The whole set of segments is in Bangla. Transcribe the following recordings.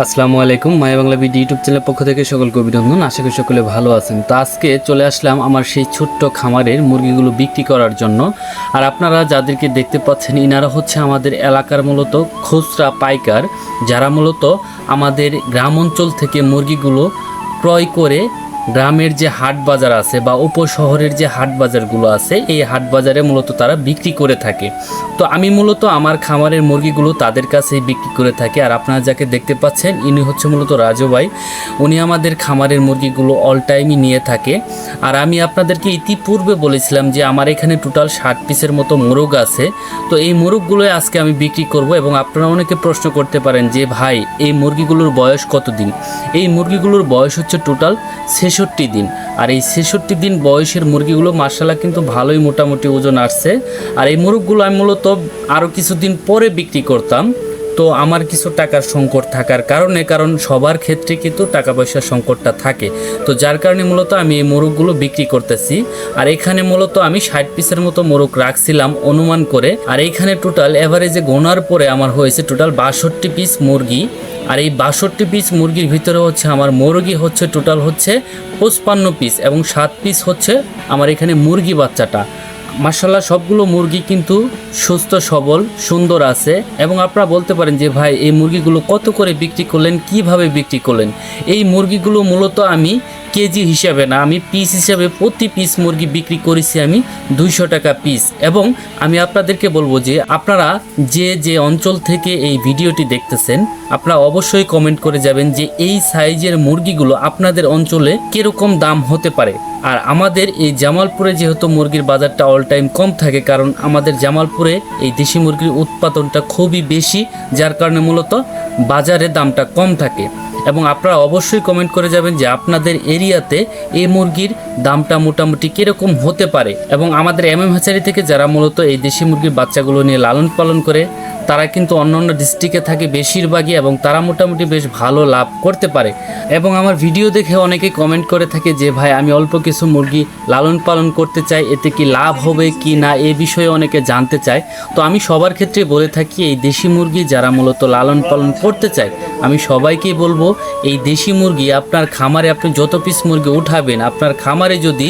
আসসালামু আলাইকুম, মায়া বাংলা বিডি ইউটিউব চ্যানেলের পক্ষ থেকে সকলকে অভিনন্দন। আশা করি সকলে ভালো আছেন। তো আজকে চলে আসলাম আমার সেই ছোট্ট খামারের মুরগিগুলো বিক্রি করার জন্য। আর আপনারা যাদেরকে দেখতে পাচ্ছেন, ইনারা হচ্ছে আমাদের এলাকার মূলত খুচরা পাইকার, যারা মূলত আমাদের গ্রাম অঞ্চল থেকে মুরগিগুলো ক্রয় করে গ্রামের যে হাট বাজার আছে বা উপশহরের যে হাট বাজারগুলো আছে, এই হাট বাজারে মূলত তারা বিক্রি করে থাকে। তো আমি মূলত আমার খামারের মুরগিগুলো তাদের কাছেই বিক্রি করে থাকি। আর আপনারা যাকে দেখতে পাচ্ছেন, ইনি হচ্ছে মূলত রাজু ভাই। উনি আমাদের খামারের মুরগিগুলো অল টাইমই নিয়ে থাকে। আর আমি আপনাদেরকে ইতিপূর্বে বলেছিলাম যে আমার এখানে টোটাল ষাট পিসের মতো মোরগ আছে। তো এই মোরগগুলোই আজকে আমি বিক্রি করব এবং আপনারা অনেকে প্রশ্ন করতে পারেন যে, ভাই, এই মুরগিগুলোর বয়স কতদিন? এই মুরগিগুলোর বয়স হচ্ছে টোটাল ছেষট্টি দিন। আর এই ছেষট্টি দিন বয়সের মুরগিগুলো মার্শাল্লাহ কিন্তু ভালোই মোটামুটি ওজন আসছে। আর এই মুরগগুলো আমি মূলত আরও কিছুদিন পরে বিক্রি করতাম। তো আমার কিছু টাকার সংকট থাকার কারণে, কারণ সবার ক্ষেত্রে কিন্তু টাকা পয়সার সংকটটা থাকে। তো যার কারণে মূলত আমি এই মোরগগুলো বিক্রি করতেছি। আর এখানে মূলত আমি ষাট পিসের মতো মোরগ রাখছিলাম অনুমান করে। আর এইখানে টোটাল এভারেজে গোনার পরে আমার হয়েছে টোটাল বাষট্টি পিস মুরগি। আর এই বাষট্টি পিস মুরগির ভিতরে হচ্ছে আমার মুরগি হচ্ছে টোটাল হচ্ছে পঁচপান্ন পিস এবং সাত পিস হচ্ছে আমার এখানে মুরগি বাচ্চাটা। মার্শাল্লাহ সবগুলো মুরগি কিন্তু সুস্থ, সবল, সুন্দর আছে এবং আপনারা বলতে পারেন যে, ভাই, এই মুরগিগুলো কত করে বিক্রি করলেন? কীভাবে বিক্রি করলেন? এই মুরগিগুলো মূলত আমি কেজি হিসাবে না, আমি পিস হিসাবে প্রতি পিস মুরগি বিক্রি করেছি আমি দুইশো টাকা পিস এবং আমি আপনাদেরকে বলব যে, আপনারা যে যে অঞ্চল থেকে এই ভিডিওটি দেখতেছেন আপনারা অবশ্যই কমেন্ট করে যাবেন যে এই সাইজের মুরগিগুলো আপনাদের অঞ্চলে কীরকম দাম হতে পারে। আর আমাদের এই জামালপুরে যেহেতু মুরগির বাজারটা অল টাইম কম থাকে, কারণ আমাদের জামালপুরে এই দেশি মুরগির উৎপাদনটা খুবই বেশি, যার কারণে মূলত বাজারে দামটা কম থাকে। এবং আপনারা অবশ্যই কমেন্ট করে যাবেন যে আপনাদের এরিয়াতে এই মুরগির দামটা মোটামুটি কীরকম হতে পারে। এবং আমাদের এম এম হাচারি থেকে যারা মূলত এই দেশি মুরগির বাচ্চাগুলো নিয়ে লালন পালন করে, তারা কিন্তু অন্য অন্য ডিস্ট্রিক্টে থাকে, বেশিরভাগই এবং তারা মোটামুটি বেশ ভালো লাভ করতে পারে। এবং আমার ভিডিও দেখে অনেকে কমেন্ট করে থাকে যে, ভাই, আমি অল্প কিছু মুরগি লালন পালন করতে চাই, এতে কি লাভ হবে কি না? এ বিষয়ে অনেকে জানতে চায়। তো আমি সবার ক্ষেত্রে বলে থাকি, এই দেশি মুরগি যারা মূলত লালন পালন করতে চায়, আমি সবাইকেই বলব, এই দেশি মুরগি আপনার খামারে আপনি যত পিস মুরগি উঠাবেন, আপনার খামারে যদি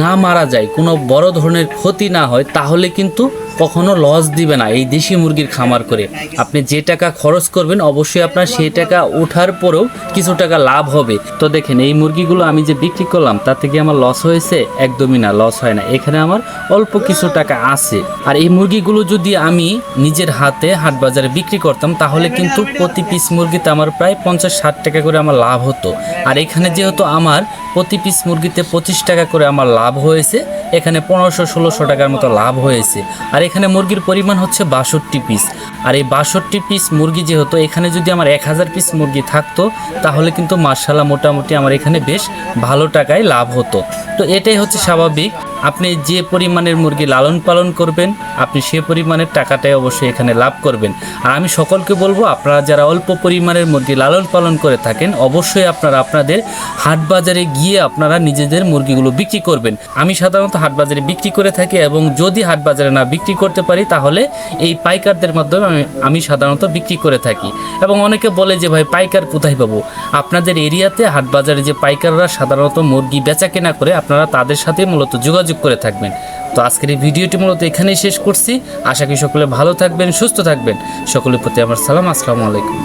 না মারা যায়, কোনো বড় ধরনের ক্ষতি না হয়, তাহলে কিন্তু কখনো লস দিবে না এই দেশি মুরগির খামার করে। আপনি যে টাকা খরচ করবেন, অবশ্যই আপনার সেই টাকা ওঠার পরেও কিছু টাকা লাভ হবে। তো দেখেন, এই মুরগিগুলো আমি যে বিক্রি করলাম, তার থেকে আমার লস হয়েছে, একদমই না লস হয় না। এখানে আমার অল্প কিছু টাকা আছে। আর এই মুরগিগুলো যদি আমি নিজের হাতে হাট বাজারে বিক্রি করতাম, তাহলে কিন্তু প্রতি পিস মুরগিতে আমার প্রায় পঞ্চাশ ষাট টাকা করে আমার লাভ হতো। আর এখানে যেহেতু আমার প্রতি পিস মুরগিতে পঁচিশ টাকা করে আমার লাভ হয়েছে, এখানে পনেরোশো ষোলোশো টাকার মতো লাভ হয়েছে। আর এখানে মুরগির পরিমাণ হচ্ছে বাষট্টি পিস আর এই বাষট্টি পিস মুরগি যেহেতু, এখানে যদি আমার এক হাজার পিস মুরগি থাকতো, তাহলে কিন্তু মার্শাল্লাহ মোটামুটি আমার এখানে বেশ ভালো টাকায় লাভ হতো। তো এটাই হচ্ছে স্বাভাবিক। আপনি যে পরিমাণের মুরগি লালন পালন করবেন, আপনি সে পরিমাণের টাকাটাই অবশ্যই এখানে লাভ করবেন। আর আমি সকলকে বলব, আপনারা যারা অল্প পরিমাণের মুরগি লালন পালন করে থাকেন, অবশ্যই আপনারা আপনাদের হাট বাজারে গিয়ে আপনারা নিজেদের মুরগিগুলো বিক্রি করবেন। আমি সাধারণত হাট বাজারে বিক্রি করে থাকি এবং যদি হাট বাজারে না বিক্রি করতে পারি, তাহলে এই পাইকারদের মাধ্যমে আমি আমি সাধারণত বিক্রি করে থাকি। এবং অনেকে বলে যে, ভাই, পাইকার কোথায় পাবো? আপনাদের এরিয়াতে হাট বাজারে যে পাইকাররা সাধারণত মুরগি বেচা কেনা করে, আপনারা তাদের সাথে মূলত যোগাযোগ করে থাকবেন। তো আজকের এই ভিডিওটি মূলত এখানেই শেষ করছি। আশা করি সকলে ভালো থাকবেন, সুস্থ থাকবেন। সকলের প্রতি আমার সালাম, আসসালামু আলাইকুম।